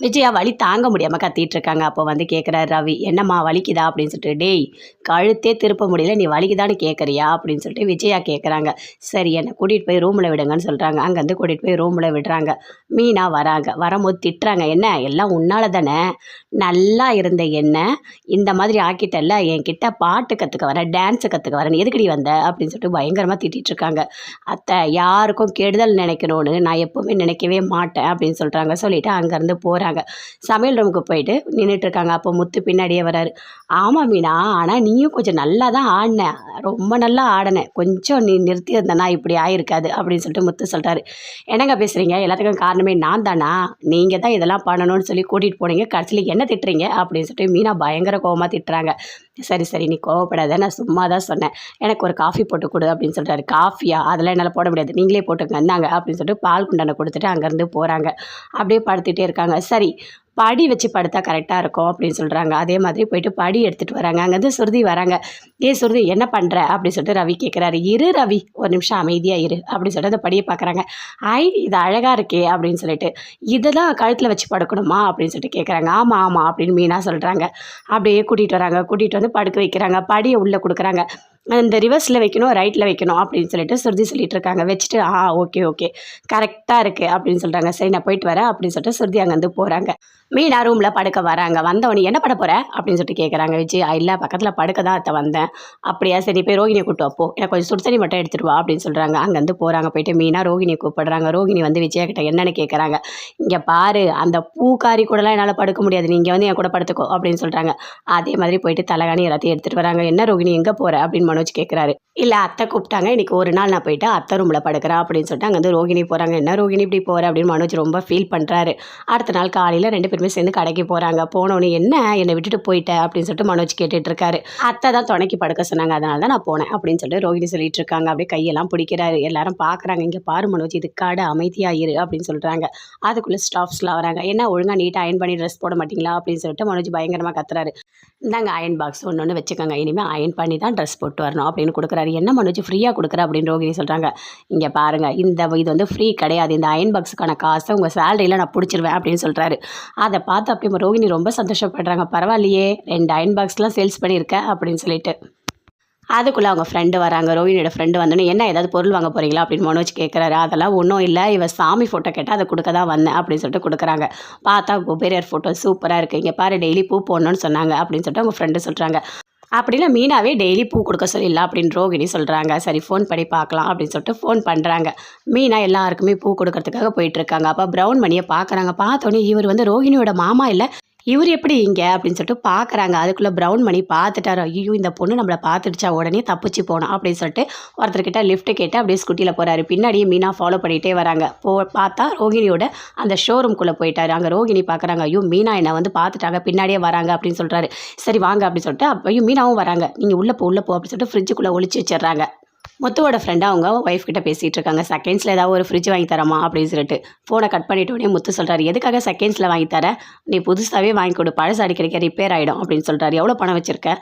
விஜயா வலி தாங்க முடியாமல் கத்திட்டு இருக்காங்க அப்போ வந்து கேட்குறாரு ரவி என்னம்மா வலிக்குதா? அப்படின்னு சொல்லிட்டு டேய் கழுத்தே திருப்ப முடியல நீ வலிக்குதான்னு கேட்குறியா அப்படின்னு சொல்லிட்டு விஜயா கேட்குறாங்க சரி என்னை கூட்டிகிட்டு போய் ரூமில் விடுங்கன்னு சொல்கிறாங்க அங்கேருந்து கூட்டிகிட்டு போய் ரூமில் விடுறாங்க. மீனா வராங்க. வரும்போது திட்டுறாங்க என்ன எல்லாம் உன்னால தானே? நல்லா இருந்த என்ன? இந்த மாதிரி ஆக்கிட்டல்ல? என்கிட்ட பாட்டு கற்றுக்க வர டான்ஸு கற்றுக்க வரேன் எதுக்கடி வந்த? அப்படின்னு சொல்லிட்டு பயங்கரமாக திட்டிகிட்டு இருக்காங்க அத்தை யாருக்கும் கெடுதல் நினைக்கணும்னு நான் எப்போவுமே நினைக்கவே மாட்டேன் அப்படின்னு சொல்கிறாங்க சொல்லிவிட்டு அங்கேருந்து போகிறாங்க சமையல் ரூமுக்கு போயிட்டு நின்றுட்டு இருக்காங்க அப்போ முத்து பின்னாடியே வராரு. ஆமாம் மீனா ஆனால் நீயும் கொஞ்சம் நல்லா தான் ஆடின. ரொம்ப நல்லா ஆடினேன் கொஞ்சம் நீ நிறுத்தி இருந்தனா இப்படி ஆயிருக்காது அப்படின்னு சொல்லிட்டு முத்து சொல்கிறாரு என்னங்க பேசுகிறீங்க எல்லாத்துக்கும் காரணமே நான் தானா? நீங்கள் தான் இதெல்லாம் பண்ணணும்னு சொல்லி கூட்டிகிட்டு போனீங்க. கடைசியில் என்ன திட்டுறீங்க? அப்படின்னு சொல்லிட்டு மீனா பயங்கர கோவமாக திட்டுறாங்க. சரி சரி நீ கோவப்படாத. நான் சும்மா தான் சொன்னேன். எனக்கு ஒரு காஃபி போட்டு கொடு அப்படின்னு சொல்கிறாரு காஃபியா அதெல்லாம் என்னால் போட முடியாது. நீங்களே போட்டுங்க இந்தாங்க அப்படின்னு சொல்லிட்டு பால் குண்டானை கொடுத்துட்டு அங்கேருந்து போகிறாங்க அப்படியே படுத்துகிட்டே இருக்காங்க. சரி படி வச்சு படுத்தா கரெக்டாக இருக்கும் அப்படின்னு சொல்கிறாங்க அதே மாதிரி போயிட்டு படி எடுத்துகிட்டு வராங்க. அங்கேருந்து சுருதி வராங்க. ஏ சுருதி என்ன பண்ணுற அப்படின்னு சொல்லிட்டு ரவி கேட்குறாரு இரு ரவி ஒரு நிமிஷம் அமைதியாக இரு. அப்படின்னு சொல்லிட்டு அந்த படியை பார்க்குறாங்க ஐ இது அழகாக இருக்கே அப்படின்னு சொல்லிட்டு. இதை தான் கழுத்தில் வச்சு படுக்கணுமா? அப்படின்னு சொல்லிட்டு கேட்குறாங்க ஆமாம் ஆமாம் அப்படின்னு மீனாக சொல்கிறாங்க அப்படியே கூட்டிகிட்டு வராங்க. கூட்டிகிட்டு வந்து படுக்க வைக்கிறாங்க. படியை உள்ளே கொடுக்குறாங்க. இந்த ரிவர்ஸில் வைக்கணும் ரைட்டில் வைக்கணும் அப்படின்னு சொல்லிட்டு சுருதி சொல்லிட்டு இருக்காங்க வச்சுட்டு ஆ ஓகே ஓகே கரெக்டாக இருக்குது அப்படின்னு சொல்கிறாங்க சரி நான் போயிட்டு வரேன் அப்படின்னு சொல்லிட்டு சுருதி அங்கேருந்து போகிறாங்க மீனா ரூமில் படுக்க வராங்க. வந்தவொடனே என்ன பண்ண போகிற அப்படின்னு சொல்லிட்டு கேட்குறாங்க விஜய் இல்லை பக்கத்தில் படுக்க தான் அத்தை வந்தேன். அப்படியா? சரி போய் ரோகிணியை கூட்டு அப்போ எனக்கு கொஞ்சம் சுடுதண்ணி மட்டும் எடுத்துட்டு வா அப்படின்னு சொல்கிறாங்க அங்கேருந்து போகிறாங்க போயிட்டு மீனா ரோகிணியை கூப்பிடுறாங்க. ரோகிணி வந்து விஜயா என்னென்னு கேட்குறாங்க இங்கே பாரு அந்த பூக்காரி கூடலாம் என்னால் படுக்க முடியாது. நீங்கள் வந்து என் கூட படுத்துக்கோ அப்படின்னு சொல்கிறாங்க அதே மாதிரி போயிட்டு தலகாணி எல்லாத்தையும் எடுத்துகிட்டு வராங்க. என்ன ரோகிணி எங்கே போகிற அப்படின்னு மனோஜ் கேட்குறாரு இல்லை அத்தை கூப்பிட்டாங்க. இன்னைக்கு ஒரு நாள் நான் போயிட்டு அத்தை ரூமில் படுக்கிறேன் அப்படின்னு சொல்லிட்டு அங்கே வந்து ரோகிணி போகிறாங்க என்ன ரோகிணி இப்படி போகிற அப்படின்னு மனோஜ் ரொம்ப ஃபீல் பண்ணுறாரு அடுத்த நாள் காலையில் ரெண்டு பேருமே சேர்ந்து கடைக்கு போகிறாங்க போனோடனே என்ன? என்னை விட்டுட்டு போயிட்ட? அப்படின்னு சொல்லிட்டு மனோஜ் கேட்டுட்டு இருக்காரு. அத்தை தான் துணைக்கு படுக்க சொன்னாங்க. அதனால தான் நான் போனேன் அப்படின்னு சொல்லிட்டு ரோகிணி சொல்லிட்டு இருக்காங்க. அப்படியே கையெல்லாம் பிடிக்கிறாரு. எல்லாரும் பார்க்குறாங்க இங்கே பாரு மனோஜ் இது காடு அமைதியாக இரு அப்படின்னு சொல்கிறாங்க அதுக்குள்ளே ஸ்டாஃப்ஸ்லாம் வராங்க. என்ன ஒழுங்காக நீட்டாக அயன் பண்ணி ட்ரெஸ் போட மாட்டீங்களா? அப்படின்னு சொல்லிட்டு மனோஜ் பயங்கரமாக கத்துறாரு. இந்தாங்க அயன் பாக்ஸ் ஒன்று ஒன்று வச்சுக்கோங்க. இனிமேல் அயன் பண்ணி தான் ட்ரெஸ் போட்டு வரணும் அப்படின்னு கொடுக்குறாரு. என்ன மனோஜ் ஃப்ரீயாக கொடுக்குற அப்படின்னு ரோகிணி சொல்கிறாங்க இங்கே பாருங்கள் இந்த இது வந்து ஃப்ரீ கிடையாது. இந்த அயன் பாக்ஸுக்கான காசை உங்கள் சேலரியில் நான் பிடிச்சிருவேன் அப்படின்னு சொல்கிறாரு அதை பார்த்து அப்படியே ரோகிணி ரொம்ப சந்தோஷப்படுறாங்க. பரவாயில்லையே ரெண்டு அயன் பாக்ஸ்லாம் சேல்ஸ் பண்ணியிருக்கேன் அப்படின்னு சொல்லிட்டு. அதுக்குள்ளே அவங்க ஃப்ரெண்டு வராங்க. ரோஹினியோட ஃப்ரெண்டு வந்தோடனே என்ன ஏதாவது பொருள் வாங்க போகிறீங்களா அப்படின்னு மனோஜ் கேட்குறாரு அதெல்லாம் ஒன்றும் இல்லை. இவ சாமி ஃபோட்டோ கேட்டால் அதை கொடுக்க தான் வந்தேன் அப்படின்னு சொல்லிட்டு கொடுக்குறாங்க. பார்த்தா குபேரியர் ஃபோட்டோ சூப்பராக இருக்குது இங்கே பாரு டெய்லி பூ போடணும்னு சொன்னாங்க அப்படின்னு சொல்லிட்டு அவங்க ஃப்ரெண்டு சொல்கிறாங்க அப்படின்னா மீனாவே டெய்லி பூ கொடுக்க சொல்லிடலாம் அப்படின்னு ரோகிணி சொல்கிறாங்க சரி ஃபோன் பண்ணி பார்க்கலாம் அப்படின்னு சொல்லிட்டு ஃபோன் பண்ணுறாங்க மீனா எல்லாருக்குமே பூ கொடுக்கறதுக்காக போயிட்டுருக்காங்க அப்போ ப்ரௌன் மணியை பார்க்குறாங்க. பார்த்தோன்னே இவர் வந்து ரோஹிணியோட மாமா இல்லை இவர் எப்படி இங்கே? அப்படின்னு சொல்லிட்டு பார்க்குறாங்க அதுக்குள்ளே ப்ரௌன் மணி பார்த்துட்டாரு ஐயோ இந்த பொண்ணு நம்மளை பார்த்துடுச்சா உடனே தப்பிச்சு போனோம் அப்படின்னு சொல்லிட்டு ஒருத்தர்கிட்ட லிஃப்ட்டு கேட்டு அப்படியே ஸ்கூட்டியில் போகிறாரு பின்னாடியே மீனா ஃபாலோ பண்ணிகிட்டே வராங்க. போ பார்த்தா ரோகிணியோட அந்த ஷோரூம்குள்ளே போயிட்டாரு. அங்கே ரோகிணி பார்க்குறாங்க ஐயோ மீனா என்னை வந்து பார்த்துட்டாங்க பின்னாடியே வராங்க அப்படின்னு சொல்கிறாரு சரி வாங்க அப்படின்னு சொல்லிட்டு ஐயோ மீனாவும் வராங்க. நீங்கள் உள்ளே போ உள்ளே போ அப்படின்னு சொல்லிட்டு ஃப்ரிட்ஜுக்குள்ளே ஒழிச்சு வச்சிடுறாங்க. முத்துவோட ஃப்ரெண்டாக அவங்க ஒய்ஃப் கிட்ட பேசிகிட்டு இருக்காங்க. செகண்ட்ஸில் ஏதாவது ஒரு ஃப்ரிட்ஜ் வாங்கி தரமா அப்படின்னு சொல்லிட்டு ஃபோனை கட் பண்ணிட்டு உடனே முத்து சொல்கிறாரு எதுக்காக செகண்ட்ஸில் வாங்கி தர? நீ புதுசாகவே வாங்கி கொடு. பழசு அடிக்கடிக்க ரிப்பேர் ஆகிடும் அப்படின்னு சொல்கிறாரு எவ்வளோ பணம் வச்சுருக்க?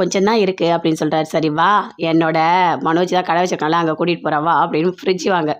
கொஞ்சம் தான் இருக்குது அப்படின்னு சொல்கிறாரு சரி வா என்னோட மனோஜ் தான் கடை வச்சிருக்காங்களா அங்கே கூட்டிகிட்டு போகிறா வா அப்படின்னு ஃப்ரிட்ஜ் வாங்க.